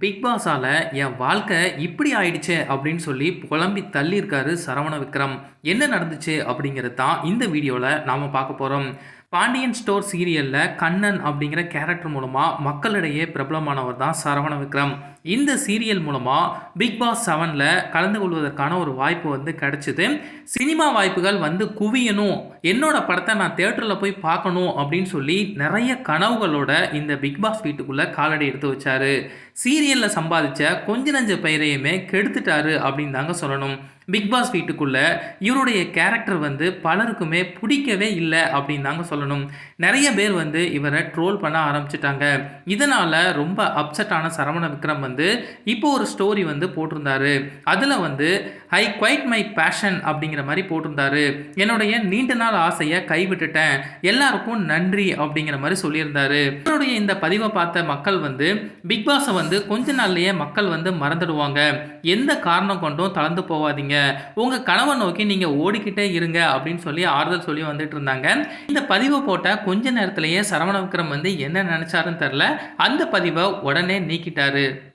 Big பாஸால் என் வாழ்க்கை இப்படி ஆயிடுச்சு அப்படின்னு சொல்லி புலம்பி தள்ளியிருக்காரு சரவண விக்ரம். என்ன நடந்துச்சு அப்படிங்கிறது தான் இந்த வீடியோவில் நாம் பார்க்க போகிறோம் பாண்டியன் ஸ்டோர் சீரியலில் கண்ணன் அப்படிங்கிற கேரக்டர் மூலமாக மக்களிடையே பிரபலமானவர் தான் சரவண விக்ரம். இந்த சீரியல் மூலமாக பிக் பாஸ் செவனில் கலந்து கொள்வதற்கான ஒரு வாய்ப்பு வந்து கிடச்சிது. சினிமா வாய்ப்புகள் வந்து குவியணும். என்னோட படத்தை நான் தேட்டரில் போய் பார்க்கணும் அப்படின்னு சொல்லி நிறைய கனவுகளோட இந்த பிக் பாஸ் வீட்டுக்குள்ளே காலடி எடுத்து வச்சாரு. சீரியலில் சம்பாதிச்ச கொஞ்ச நஞ்ச பெயரையுமே கெடுத்துட்டாரு அப்படின்னு தாங்க சொல்லணும். பிக் பாஸ் வீட்டுக்குள்ளே இவருடைய கேரக்டர் வந்து பலருக்குமே பிடிக்கவே இல்லை அப்படின்னு தாங்க சொல்லணும். நிறைய பேர் வந்து இவரை ட்ரோல் பண்ண ஆரம்பிச்சிட்டாங்க. இதனால் ரொம்ப அப்செட்டான சரவண விக்ரம் வந்து இப்போ ஒரு ஸ்டோரி வந்து போட்டிருந்தாரு. அதில் வந்து ஐ குவைட் மை பேஷன் அப்படிங்கிற மாதிரி போட்டிருந்தாரு. என்னுடைய நீண்ட நாள் ஆசையை கைவிட்டுட்டேன். எல்லாருக்கும் நன்றி அப்படிங்கிற மாதிரி சொல்லியிருந்தாரு. இவருடைய இந்த பதிவை பார்த்த மக்கள் வந்து பிக் பாஸை வந்து கொஞ்ச நாள்லயே மக்கள் வந்து மறந்துடுவாங்க. எந்த காரணம் கொண்டும் தளர்ந்து போகாதீங்க உங்க கனவை நோக்கி நீங்க ஓடிக்கிட்டே இருங்க அப்படின்னு சொல்லி ஆறுதல் சொல்லி வந்துட்டு இருந்தாங்க. இந்த பதிவை போட்ட கொஞ்ச நேரத்திலேயே சரவண விக்ரம் வந்து என்ன நினைச்சாருன்னு தெரில அந்த பதிவை உடனே நீக்கிட்டாரு.